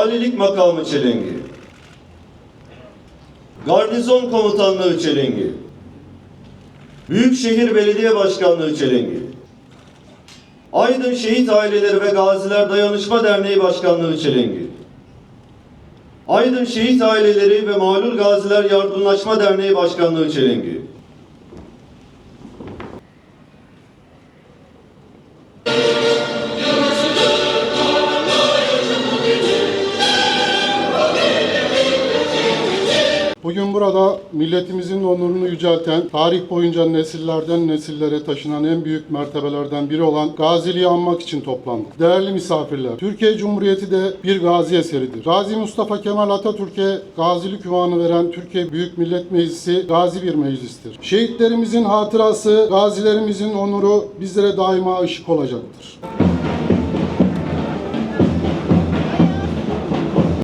Valilik Makamı Çelengi. Garnizon Komutanlığı Çelengi. Büyükşehir Belediye Başkanlığı Çelengi. Aydın Şehit Aileleri ve Gaziler Dayanışma Derneği Başkanlığı Çelengi. Aydın Şehit Aileleri ve Mağlul Gaziler Yardımlaşma Derneği Başkanlığı Çelengi Bugün burada milletimizin onurunu yücelten, tarih boyunca nesillerden nesillere taşınan en büyük mertebelerden biri olan Gaziliği anmak için toplandık. Değerli misafirler, Türkiye Cumhuriyeti de bir gazi eseridir. Gazi Mustafa Kemal Atatürk'e gazilik ünvanı veren Türkiye Büyük Millet Meclisi gazi bir meclistir. Şehitlerimizin hatırası, gazilerimizin onuru bizlere daima ışık olacaktır.